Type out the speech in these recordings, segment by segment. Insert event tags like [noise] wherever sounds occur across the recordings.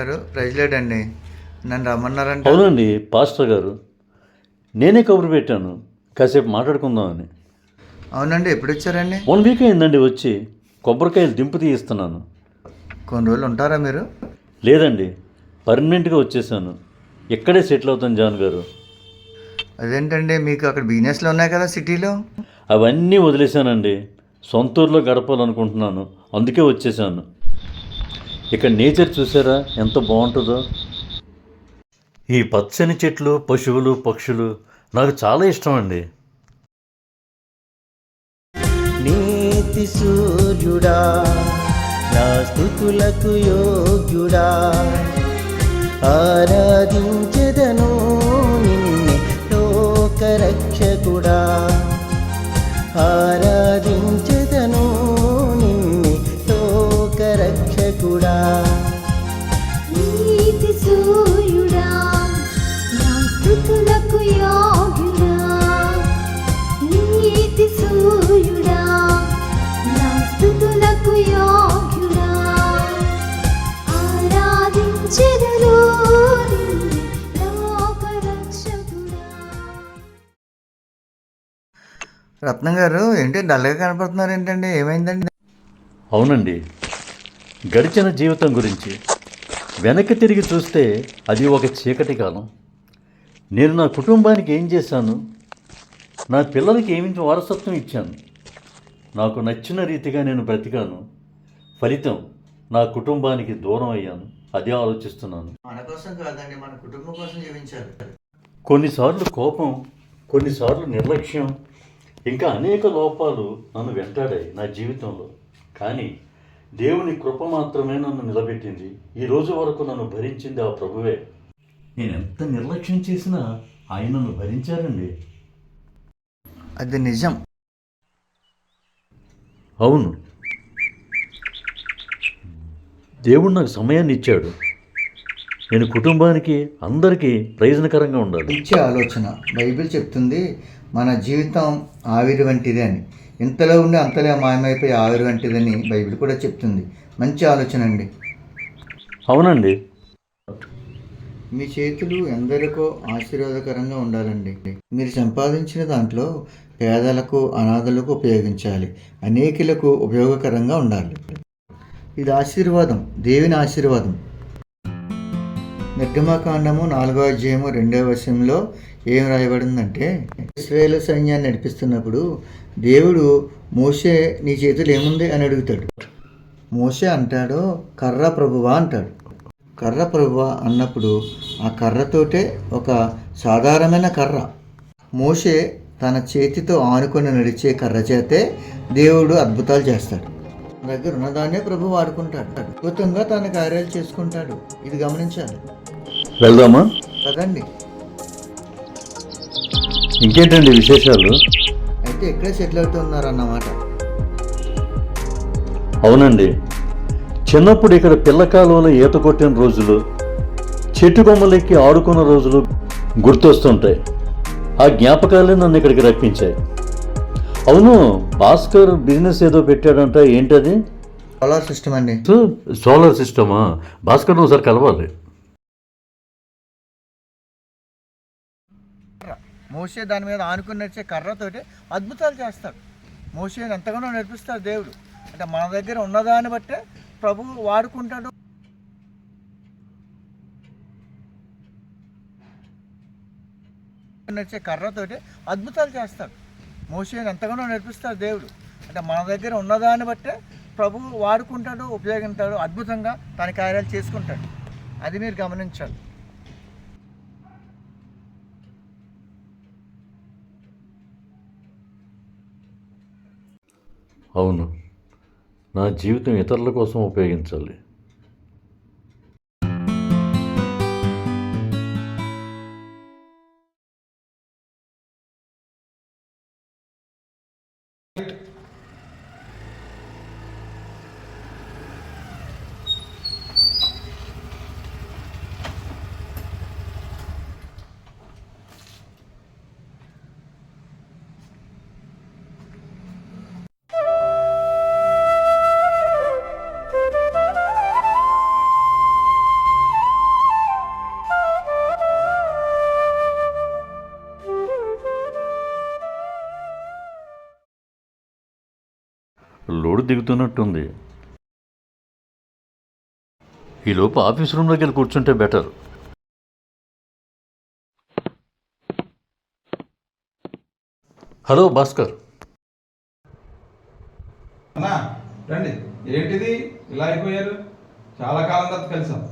గారు ప్రైజ్లేట్ అండి నన్ను రమ్మన్నారంట. అవునండి పాస్టర్ గారు. నేనే కబురు పెట్టాను. కాసేపు మాట్లాడుకుందామని. అవునండి ఎప్పుడు వచ్చారండి వన్ వీక్ అయిందండి వచ్చి. కొబ్బరికాయలు దింపు తీయిస్తున్నాను. కొన్ని రోజులు ఉంటారా మీరు? లేదండి పర్మనెంట్గా వచ్చేసాను. ఇక్కడే సెటిల్ అవుతాను జాన్ గారు. అదేంటండి మీకు అక్కడ బిజినెస్లు ఉన్నాయి కదా సిటీలో? అవన్నీ వదిలేశానండి. సొంత ఊర్లో గడపాలనుకుంటున్నాను. అందుకే వచ్చేసాను. ఇక్కడ నేచర్ చూసారా? ఎంత బాగుంటుందో. ఈ పచ్చని చెట్లు పశువులు పక్షులు నాకు చాలా ఇష్టం అండి నీతి సూర్యుడా నా స్థుతులకు యోగ్యుడా ఆరాధించెదను నిన్నే లోకరక్షకుడా. రత్నం గారు ఏంటి డల్గా కనపడుతున్నారు ఏంటండి? ఏమైందండి? అవునండి. గడిచిన జీవితం గురించి వెనక్కి తిరిగి చూస్తే అది ఒక చీకటి కాలం. నేను నా కుటుంబానికి ఏం చేశాను? నా పిల్లలకి ఏమి వారసత్వం ఇచ్చాను? నాకు నచ్చిన రీతిగా నేను బ్రతికాను. ఫలితం నా కుటుంబానికి దూరం అయ్యాను. అదే ఆలోచిస్తున్నాను. మన కోసం కాదండి మన కుటుంబం కోసం జీవించాలి కొన్నిసార్లు కోపం కొన్నిసార్లు నిర్లక్ష్యం ఇంకా అనేక లోపాలు నన్ను వెంటాడాయి నా జీవితంలో. కానీ దేవుని కృప మాత్రమే నన్ను నిలబెట్టింది. ఈ రోజు వరకు నన్ను భరించింది ఆ ప్రభువే. నేను ఎంత నిర్లక్ష్యం చేసినా ఆయన నన్ను భరించారండి. అది నిజం. అవును. దేవుడు నాకు సమయాన్ని ఇచ్చాడు. నేను కుటుంబానికి అందరికీ ప్రయోజనకరంగా ఉండాలి. ఇచ్చే ఆలోచన. బైబిల్ చెప్తుంది మన జీవితం ఆవిరి వంటిది అని. ఇంతలో ఉండి అంతలో మాయమైపోయి ఆవిరి వంటిదని బైబిల్ కూడా చెప్తుంది. మంచి ఆలోచన అండి. అవునండి. మీ చేతులు ఎందరికో ఆశీర్వాదకరంగా ఉండాలండి. మీరు సంపాదించిన దాంట్లో పేదలకు అనాథలకు ఉపయోగించాలి. అనేకులకు ఉపయోగకరంగా ఉండాలి. ఇది ఆశీర్వాదం దేవుని ఆశీర్వాదం. నిర్గమకాండము నాలుగో అధ్యాయము రెండవ వశంలో ఏం రాయబడిందంటే ఇస్రాయేల్ సైన్యాన్ని నడిపిస్తున్నప్పుడు దేవుడు మోషే నీ చేతులు ఏముంది అని అడుగుతాడు. మోషే అంటాడు కర్ర ప్రభువా అంటాడు. కర్ర ప్రభువా అన్నప్పుడు ఆ కర్రతోటే ఒక సాధారణమైన కర్ర. మోషే తన చేతితో ఆనుకొని నడిచే కర్ర చేతే దేవుడు అద్భుతాలు చేస్తాడు. దగ్గర ఉన్నదాన్నే ప్రభు వాడుకుంటాడు. అద్భుతంగా తన కార్యాలు చేసుకుంటాడు. ఇది గమనించాలి. వెళ్దామా? కదండి ఇంకేంటండి విశేషాలు? అయితే ఇక్కడే సెటిల్ అవుతున్నారు అన్నమాట అవునండి. చిన్నప్పుడు ఇక్కడ పిల్ల కాలువలో ఈత కొట్టిన రోజులు చెట్టు కొమ్మలెక్కి ఆడుకున్న రోజులు గుర్తొస్తుంటాయి. ఆ జ్ఞాపకాలే నన్ను ఇక్కడికి రప్పించాయి. అవును భాస్కర్ బిజినెస్ ఏదో పెట్టాడంట ఏంటది? సోలార్ సిస్టమ్ అండి. సోలార్ సిస్టమా? భాస్కర్ ఒకసారి కలవాలి. మోసే దాని మీద ఆనుకుని నడిచే కర్రతోటి అద్భుతాలు చేస్తాడు. మోసే ఎంతగానో నడిపిస్తాడు దేవుడు. అంటే మన దగ్గర ఉన్నదాన్ని బట్టే ప్రభువు వాడుకుంటాడు. నడిచే కర్రతోటి అద్భుతాలు చేస్తాడు. మోసే ఎంతగానో నడిపిస్తాడు దేవుడు. అంటే మన దగ్గర ఉన్నదాన్ని బట్టే ప్రభువు వాడుకుంటాడు ఉపయోగించాడు అద్భుతంగా తన కార్యాలు చేసుకుంటాడు. అది మీరు గమనించాలి. అవును. నా జీవితం ఇతరుల కోసం ఉపయోగించాలి. Right. దిగుతున్నట్టుంది. ఈలోపు ఆఫీస్ రూమ్లోకి వెళ్ళి కూర్చుంటే బెటర్. హలో భాస్కర్. అన్నా రండి. ఏంటిది? ఇలా అయిపోయారు? చాలా కాలం తర్వాత కలిసాం.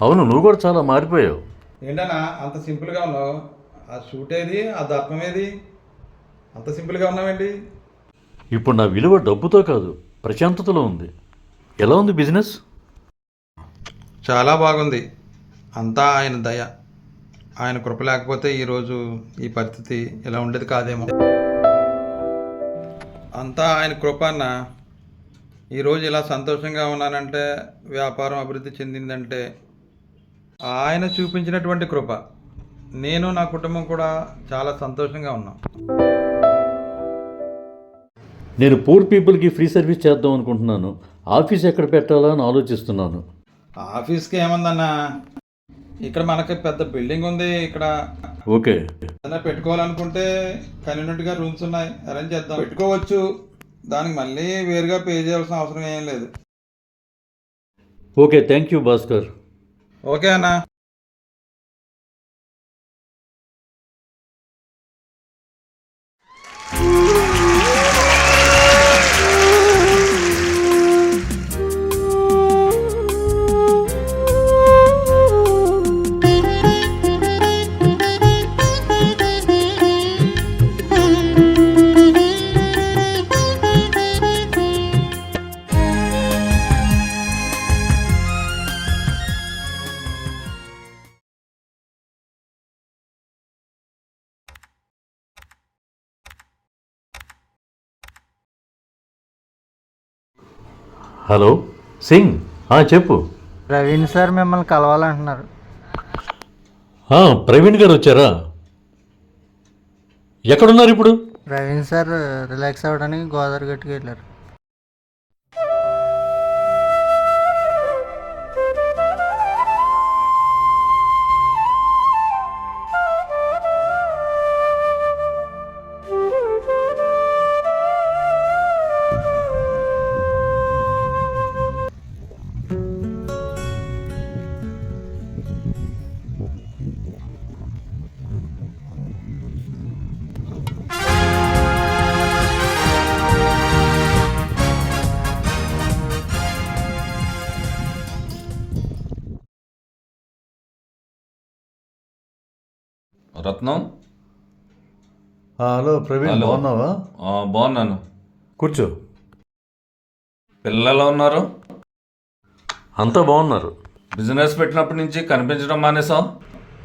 అవును నువ్వు కూడా చాలా మారిపోయావు. ఏంటన్నా అంత సింపుల్గా ఉన్నావు? ఆ షూట్ ఏది? ఆ దర్పం ఏది? అంత సింపుల్గా ఉన్నావేంటి? ఇప్పుడు నా విలువ డబ్బుతో కాదు ప్రశాంతతలో ఉంది. ఎలా ఉంది బిజినెస్? చాలా బాగుంది. అంతా ఆయన దయ. ఆయన కృప లేకపోతే ఈరోజు ఈ పరిస్థితి ఇలా ఉండేది కాదేమో. అంతా ఆయన కృప అన్న. ఈరోజు ఇలా సంతోషంగా ఉన్నానంటే వ్యాపారం అభివృద్ధి చెందిందంటే ఆయన చూపించినటువంటి కృప. నేను నా కుటుంబం కూడా చాలా సంతోషంగా ఉన్నాం. నేను పూర్ పీపుల్కి ఫ్రీ సర్వీస్ చేద్దాం అనుకుంటున్నాను. ఆఫీస్ ఎక్కడ పెట్టాలా అని ఆలోచిస్తున్నాను. ఆఫీస్కి ఏముందన్నా? ఇక్కడ మనకి పెద్ద బిల్డింగ్ ఉంది ఇక్కడ ఓకే. ఏదైనా పెట్టుకోవాలనుకుంటే కన్వీనెంట్గా రూమ్స్ ఉన్నాయి అరేంజ్ చేద్దాం. పెట్టుకోవచ్చు దానికి మళ్ళీ వేరుగా పే చేయాల్సిన అవసరం ఏం లేదు. Okay thank you Bhaskar okay అన్నా. హలో సింగ్. చెప్పు. ప్రవీణ్ సార్ మిమ్మల్ని కలవాలంటున్నారు. ప్రవీణ్ గారు వచ్చారా? ఎక్కడున్నారు ఇప్పుడు? ప్రవీణ్ సార్ రిలాక్స్ అవ్వడానికి గోదావరి గట్టుకు వెళ్ళారు. రత్నం? Hello Praveen hello. బాగున్నావా? ఆ, బాగున్నాను. కూర్చో. పిల్లలు ఎలా ఉన్నారు? అంతా బాగున్నారు. బిజినెస్ పెట్టినప్పటి నుంచి కనిపించడం మానేసాం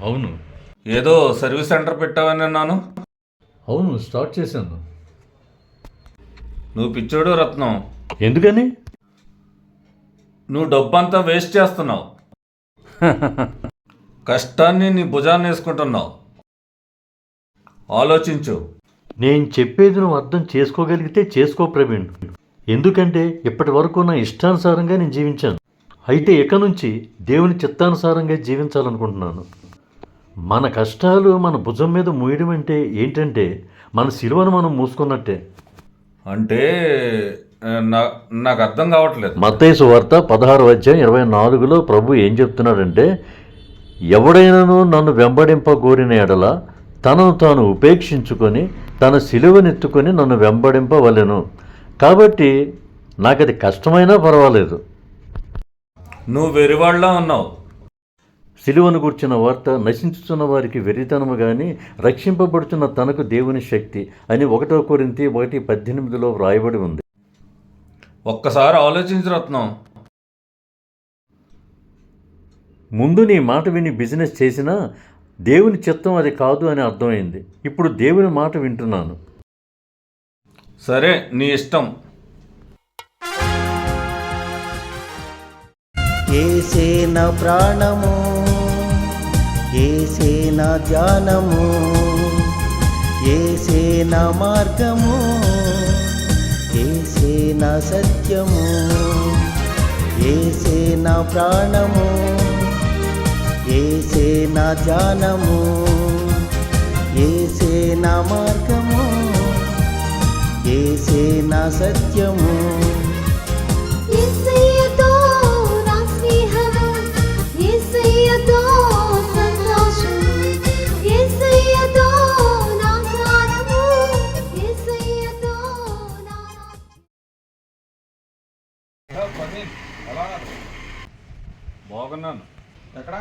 అవును. ఏదో సర్వీస్ సెంటర్ పెట్టావని అన్నాను. అవును స్టార్ట్ చేశాను. నువ్వు పిచ్చోడు రత్నం. ఎందుకని? నువ్వు డబ్బు అంతా వేస్ట్ చేస్తున్నావు. [laughs] కష్టాన్ని నీ భుజాన్ని వేసుకుంటున్నావు. ఆలోచించు. నేను చెప్పేది నువ్వు అర్థం చేసుకోగలిగితే చేసుకో ప్రవీణ్. ఎందుకంటే ఇప్పటి వరకు నా ఇష్టానుసారంగా నేను జీవించాను. అయితే ఇక నుంచి దేవుని చిత్తానుసారంగా జీవించాలనుకుంటున్నాను. మన కష్టాలు మన భుజం మీద మూయడం అంటే ఏంటంటే మన సిలువను మనం మూసుకున్నట్టే. అంటే నాకు అర్థం కావట్లేదు. మత్తయి వార్త పదహారు అధ్యాయం ఇరవై నాలుగులో ప్రభు ఏం చెప్తున్నాడంటే ఎవడైనాను నన్ను వెంబడింప కోరిన ఎడల తనను తాను ఉపేక్షించుకొని తన సిలువనెత్తుకొని నన్ను వెంబడింపవలెను. కాబట్టి నాకు అది కష్టమైనా పర్వాలేదు. నువ్వు వెరివాళ్ళ ఉన్నావు. సిలువను కూర్చున్న వార్త నశించుతున్న వారికి వెరితనము గాని రక్షింపబడుతున్న తనకు దేవుని శక్తి అని ఒకటో కొరింతి ఒకటి పద్దెనిమిదిలో వ్రాయబడి ఉంది. ఒక్కసారి ఆలోచించు రత్నం. ముందు నీ మాట విని బిజినెస్ చేసినా దేవుని చిత్తం అది కాదు అని అర్థమైంది. ఇప్పుడు దేవుని మాట వింటున్నాను. సరే నీ ఇష్టం. ఏసే నా ప్రాణము ఏసే నా ధ్యానము ఏసే నా మార్గము ఏసే నా సత్యము ఏసే నా ప్రాణము. ఏసే నా ధ్యానము ఏసే నా మార్గము ఏసే నా సత్యము. బాగున్నాను. ఎక్కడ?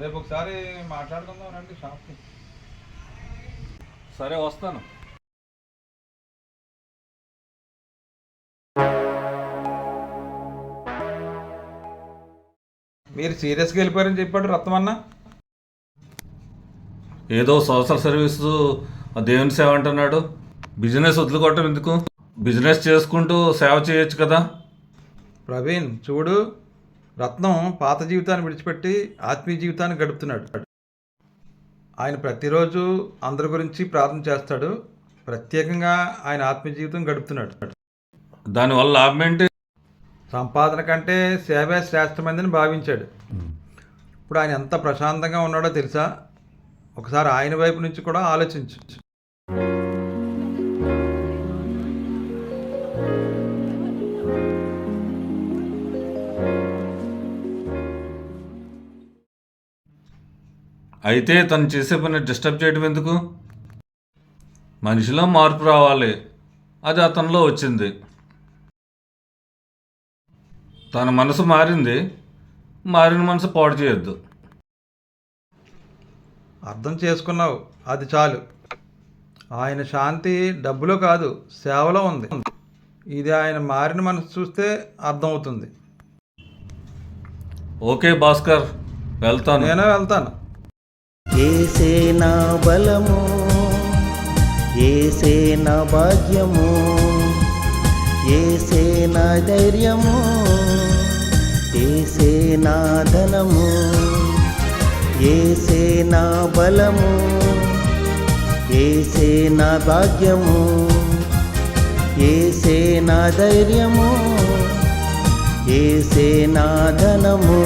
రేపు ఒకసారి మాట్లాడుకుందాం రండి షాప్కి. సరే వస్తాను. మీరు సీరియస్గా వెళ్ళిపోయారని చెప్పాడు రత్నమన్న. ఏదో సోషల్ సర్వీస్ దేవుని సేవ అంటున్నాడు. బిజినెస్ వదులుకోవటం ఎందుకు? బిజినెస్ చేసుకుంటూ సేవ చేయొచ్చు కదా. ప్రవీణ్ చూడు. రత్నం పాత జీవితాన్ని విడిచిపెట్టి ఆత్మీయ జీవితాన్ని గడుపుతున్నాడు. ఆయన ప్రతిరోజు అందరి గురించి ప్రార్థన చేస్తాడు. ప్రత్యేకంగా ఆయన ఆత్మీయ జీవితం గడుపుతున్నాడు. దానివల్ల లాభం ఏంటి? సంపాదన కంటే సేవే శ్రేష్టమైందని భావించాడు. ఇప్పుడు ఆయన ఎంత ప్రశాంతంగా ఉన్నాడో తెలుసా? ఒకసారి ఆయన వైపు నుంచి కూడా ఆలోచించు. అయితే తను చేసే పని డిస్టర్బ్ చేయడం ఎందుకు? మనిషిలో మార్పు రావాలి. అది అతనిలో వచ్చింది. తన మనసు మారింది. మారిన మనసు పాడు చేయొద్దు. అర్థం చేసుకున్నావు. అది చాలు. ఆయన శాంతి డబ్బులో కాదు సేవలో ఉంది. ఇది ఆయన మారిన మనసు చూస్తే అర్థమవుతుంది. ఓకే భాస్కర్ వెళ్తాను. నేనే వెళ్తాను. ఏసే నా బలము ఏసే నా భాగ్యము ఏసే నా ధైర్యము ఏసే నా ధనము ఏసే నా బలము ఏసే నా భాగ్యము ఏసే నా ధైర్యము ఏసే నా ధనము.